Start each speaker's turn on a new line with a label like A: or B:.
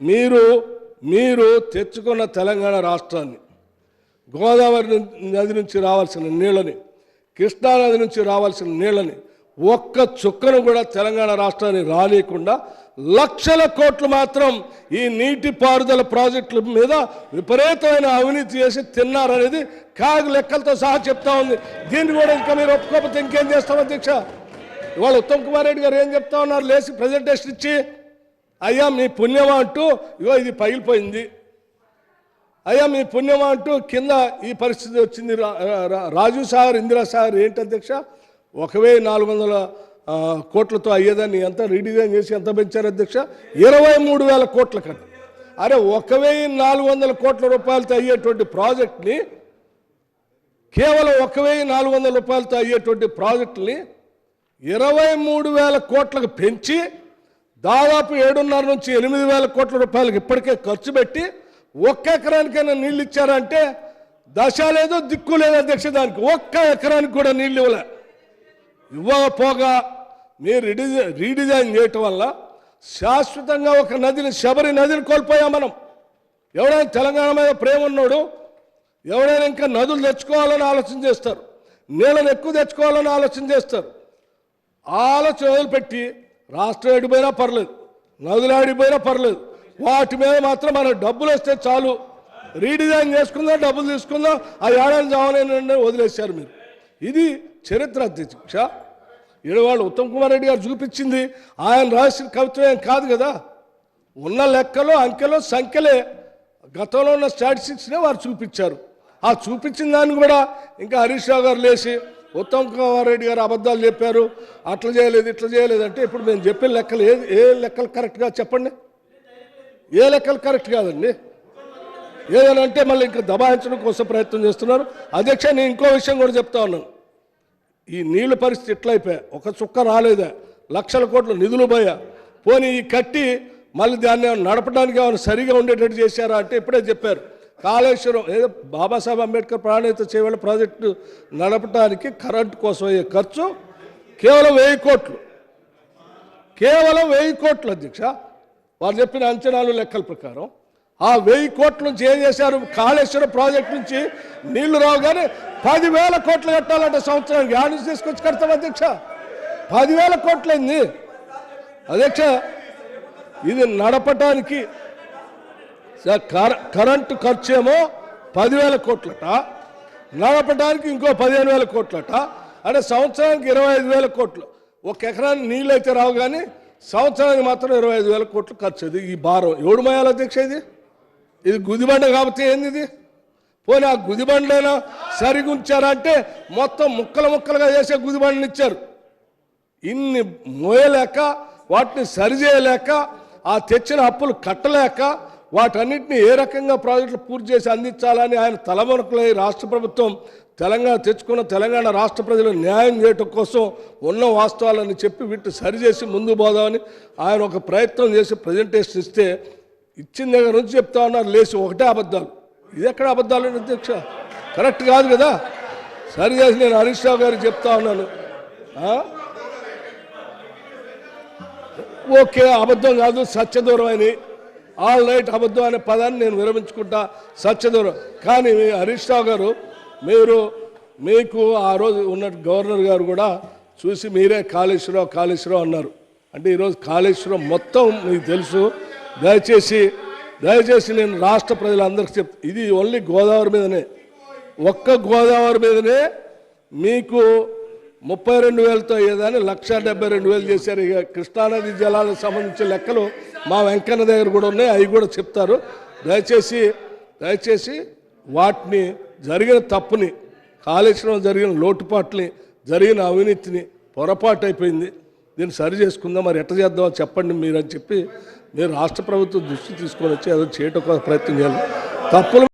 A: మీరు మీరు తెచ్చుకున్న తెలంగాణ రాష్ట్రాన్ని గోదావరి నది నుంచి రావాల్సిన నీళ్ళని కృష్ణా నది నుంచి రావాల్సిన నీళ్ళని ఒక్క చుక్కను కూడా తెలంగాణ రాష్ట్రానికి రానియకుండా లక్షల కోట్లు మాత్రం ఈ నీటిపారుదల ప్రాజెక్టుల మీద విపరీతమైన అవినీతి చేసి తిన్నారనేది కాగు లెక్కలతో సహా చెప్తా ఉంది. దీన్ని కూడా ఇంకా మీరు ఒప్పుకోకపోతే ఇంకేం చేస్తాం అధ్యక్ష? ఇవాళ ఉత్తమ్ కుమార్ రెడ్డి గారు ఏం చెప్తా ఉన్నారు? లేచి ప్రజెంటేషన్ ఇచ్చి అయ్యా మీ పుణ్యమా అంటూ ఇగో ఇది పగిలిపోయింది. అయ్యా మీ పుణ్యమా అంటూ కింద ఈ పరిస్థితి వచ్చింది. రా- రా- ఇందిరా సార్ ఏంటి అధ్యక్ష? ఒక వెయ్యి నాలుగు వందల కోట్లతో అయ్యేదాన్ని ఎంత రీడిజైన్ చేసి ఎంత పెంచారు అధ్యక్ష? ఇరవై మూడు వేల కోట్ల కట్ట అరే ఒక వెయ్యి నాలుగు వందల కోట్ల రూపాయలతో అయ్యేటువంటి ప్రాజెక్ట్ని కేవలం ఒక వెయ్యి నాలుగు వందల రూపాయలతో అయ్యేటువంటి ప్రాజెక్టుని ఇరవై మూడు వేల కోట్లకు పెంచి దాదాపు ఏడున్నర నుంచి ఎనిమిది వేల కోట్ల రూపాయలకు ఇప్పటికే ఖర్చు పెట్టి ఒక్క ఎకరానికైనా నీళ్ళు ఇచ్చారంటే దశ లేదో దిక్కు లేదో అధ్యక్ష దానికి ఒక్క ఎకరానికి కూడా నీళ్ళు ఇవ్వలే. ఇవ్వకపోగా మీరు రీడిజైన్ రీడిజైన్ చేయటం వల్ల శాశ్వతంగా ఒక నదిని శబరి నదిని కోల్పోయాం మనం. ఎవడైనా తెలంగాణ మీద ప్రేమ ఉన్నోడు ఎవడైనా ఇంకా నదులు తెచ్చుకోవాలని ఆలోచన చేస్తారు నీళ్ళని ఎక్కువ తెచ్చుకోవాలని ఆలోచన చేస్తారు. ఆలోచన వదిలిపెట్టి రాష్ట్రం ఏడిపోయినా పర్లేదు నదులు ఆడిపోయినా పర్లేదు. వాటి మీద మాత్రం మన డబ్బులు వస్తే చాలు. రీడిజైన్ చేసుకుందాం డబ్బులు తీసుకుందాం ఆ ఏడాది చావని వదిలేశారు మీరు. ఇది చరిత్ర అధ్యక్ష ఈడవాళ్ళు ఉత్తమ్ కుమార్ రెడ్డి గారు చూపించింది ఆయన రాసిన కవిత్వం ఏం కాదు కదా. ఉన్న లెక్కలు అంకెలు సంఖ్యలే గతంలో ఉన్న స్టాటిస్టిక్స్నే వారు చూపించారు. ఆ చూపించిన దాన్ని కూడా ఇంకా హరీష్ రావు గారు లేచి ఉత్తమ్ కుమార్ రెడ్డి గారు అబద్ధాలు చెప్పారు. అట్లా చేయలేదు ఇట్లా చేయలేదు అంటే ఇప్పుడు మేము చెప్పిన లెక్కలు ఏ ఏ లెక్కలు కరెక్ట్గా చెప్పండి. ఏ లెక్కలు కరెక్ట్ కాదండి. ఏదైనా అంటే మళ్ళీ ఇంకా దబాయించడం కోసం ప్రయత్నం చేస్తున్నారు. అధ్యక్ష నేను ఇంకో విషయం కూడా చెప్తా ఉన్నాను. ఈ నీళ్ళ పరిస్థితి ఎట్లయిపోయా ఒక చుక్క రాలేదా? లక్షల కోట్ల నిధులు పోయా? పోనీ ఈ కట్టి మళ్ళీ దాన్ని నడపడానికి ఏమైనా సరిగా ఉండేటట్టు చేశారా అంటే ఇప్పుడే చెప్పారు. కాళేశ్వరం ఏదో బాబాసాహెబ్ అంబేద్కర్ ప్రాణహిత చేయవల ప్రాజెక్టు నడపడానికి కరెంటు కోసం అయ్యే ఖర్చు కేవలం వెయ్యి కోట్లు. కేవలం వెయ్యి కోట్లు అధ్యక్ష. వారు చెప్పిన అంచనాలు లెక్కల ప్రకారం. ఆ వెయ్యి కోట్ల నుంచి ఏం చేశారు? కాళేశ్వరం ప్రాజెక్ట్ నుంచి నీళ్ళు రావు కానీ పదివేల కోట్లు కట్టాలంటే సంవత్సరానికి యాడ్ నుంచి తీసుకొచ్చి కడతాం అధ్యక్ష. పదివేల కోట్లయింది అధ్యక్ష ఇది నడపటానికి కరెంటు ఖర్చు ఏమో పదివేల కోట్లట నడపడానికి ఇంకో పదిహేను వేల కోట్లట అంటే సంవత్సరానికి ఇరవై ఐదు వేల కోట్లు. ఒక ఎకరానికి నీళ్ళు అయితే రావు కానీ సంవత్సరానికి మాత్రం ఇరవై ఐదు వేల కోట్లు ఖర్చు ఇది. ఈ భారం ఎవడు మయాల అధ్యక్ష ఇది? ఇది గుదిబండ కాబట్టి ఏంది ఇది పోనీ ఆ గుదిబండైనా సరిగా అంటే మొత్తం ముక్కలు ముక్కలుగా చేసే గుదిబండని ఇచ్చారు. ఇన్ని మోయలేక వాటిని సరిచేయలేక ఆ తెచ్చిన అప్పులు కట్టలేక వాటన్నిటిని ఏ రకంగా ప్రాజెక్టులు పూర్తి చేసి అందించాలని ఆయన తలమొనకులై రాష్ట్ర ప్రభుత్వం తెలంగాణ తెచ్చుకున్న తెలంగాణ రాష్ట్ర ప్రజలు న్యాయం చేయటం కోసం ఉన్న వాస్తవాలని చెప్పి వీటిని సరిచేసి ముందు పోదామని ఆయన ఒక ప్రయత్నం చేసి ప్రజెంటేషన్ ఇస్తే ఇచ్చిన దగ్గర నుంచి చెప్తా ఉన్నారు లేచి ఒకటే అబద్ధాలు. ఇది ఎక్కడ అబద్ధాలు అధ్యక్ష? కరెక్ట్ కాదు కదా? సరి చేసి నేను హరీష్ రావు గారికి చెప్తా ఉన్నాను. ఓకే అబద్ధం కాదు సత్యదూరం అని. ఆల్ రైట్ అబద్ధం అనే పదాన్ని నేను విరమించుకుంటా సత్యదూరం కానీ మీ హరీష్ రావు గారు మీరు మీకు ఆ రోజు ఉన్న గవర్నర్ గారు కూడా చూసి మీరే కాళేశ్వరరావు కాళేశ్వరరావు అన్నారు. అంటే ఈరోజు కాళేశ్వరం మొత్తం మీకు తెలుసు. దయచేసి దయచేసి నేను రాష్ట్ర ప్రజలందరికీ చెప్ ఇది ఓన్లీ గోదావరి మీదనే. ఒక్క గోదావరి మీదనే మీకు ముప్పై రెండు వేలతో అయ్యేదాన్ని లక్ష డెబ్బై రెండు వేలు చేశారు. ఇక కృష్ణానది జలాలకు సంబంధించిన లెక్కలు మా వెంకన్న దగ్గర కూడా ఉన్నాయి అవి కూడా చెప్తారు. దయచేసి దయచేసి వాటిని జరిగిన తప్పుని కాళేశ్వరం జరిగిన లోటుపాట్లని జరిగిన అవినీతిని పొరపాటు అయిపోయింది దీన్ని సరి చేసుకుందాం మరి ఎట్ట చేద్దామో చెప్పండి మీరు అని చెప్పి మీరు రాష్ట్ర ప్రభుత్వం దృష్టి తీసుకొని వచ్చి ఏదో చేయటం కోసం ప్రయత్నం చేయాలి. తప్పులు